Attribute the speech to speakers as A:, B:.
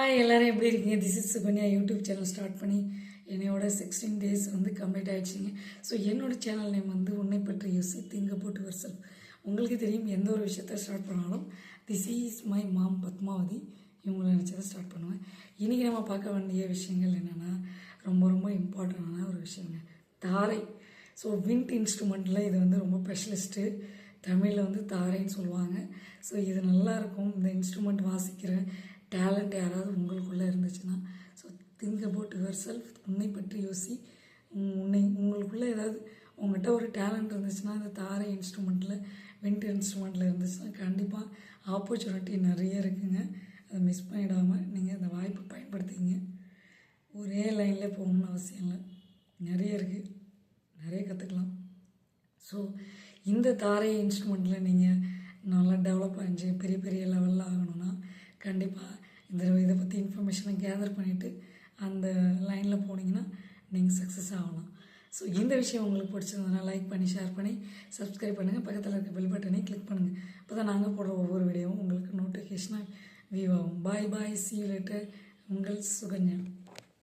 A: Hi எல்லோரும் எப்படி இருக்கீங்க? This is Sukanya YouTube channel start பண்ணி என்னையோட சிக்ஸ்டீன் டேஸ் வந்து கம்ப்ளீட் ஆகிடுச்சிங்க ஸோ என்னோட சேனல் நேம் வந்து உன்னை பற்றி யோசி திங்க போட்டு வருஷம் உங்களுக்கு தெரியும் எந்த ஒரு விஷயத்த ஸ்டார்ட் பண்ணாலும் this is my mom Padmavathi. இவங்களை நினச்சதை ஸ்டார்ட் பண்ணுவேன். இன்றைக்கி நம்ம பார்க்க வேண்டிய விஷயங்கள் என்னென்னா ரொம்ப ரொம்ப இம்பார்ட்டண்டான ஒரு விஷயங்க. தாரை. ஸோ விண்ட் இன்ஸ்ட்ருமெண்ட்டில் இது வந்து ரொம்ப ஸ்பெஷலிஸ்ட்டு தமிழில் வந்து தாரைன்னு சொல்லுவாங்க. ஸோ இது நல்லா இருக்கும். இந்த இன்ஸ்ட்ருமெண்ட் வாசிக்கிற டேலண்ட் யாராவது உங்களுக்குள்ளே இருந்துச்சுன்னா so think about yourself உன்னை பற்றி யோசி. உன்னை உங்களுக்குள்ளே ஏதாவது உங்கள்கிட்ட ஒரு டேலண்ட் இருந்துச்சுன்னா அந்த தாரை இன்ஸ்ட்ருமெண்ட்டில் விண்ட் இன்ஸ்ட்ருமெண்ட்டில் இருந்துச்சுன்னா கண்டிப்பாக ஆப்பர்ச்சுனிட்டி நிறைய இருக்குங்க. அதை மிஸ் பண்ணிடாமல் நீங்கள் அந்த வாய்ப்பை பயன்படுத்திங்க ஒரே லைனில் போகணும்னு அவசியம் இல்லை. நிறைய இருக்குது நிறைய கற்றுக்கலாம் ஸோ இந்த தாரை இன்ஸ்ட்ருமெண்ட்டில் நீங்கள் நல்லா டெவலப் ஆகிஞ்சு பெரிய பெரிய லெவலில் ஆகணும்னா கண்டிப்பாக இந்த இதை பற்றி இன்ஃபர்மேஷனை கேதர் பண்ணிவிட்டு அந்த லைனில் போனீங்கன்னா நீங்கள் சக்ஸஸ் ஆகலாம். ஸோ இந்த விஷயம் உங்களுக்கு பிடிச்சிருந்ததுனா லைக் பண்ணி ஷேர் பண்ணி சப்ஸ்கிரைப் பண்ணுங்கள் பக்கத்தில் இருக்க பெல் பட்டனை கிளிக் பண்ணுங்கள் அப்போ தான் நாங்கள் போடுற ஒவ்வொரு வீடியோவும் உங்களுக்கு நோட்டிஃபிகேஷனாக வியூ ஆகும். Bye bye see you later உங்கள் சுகன்யா.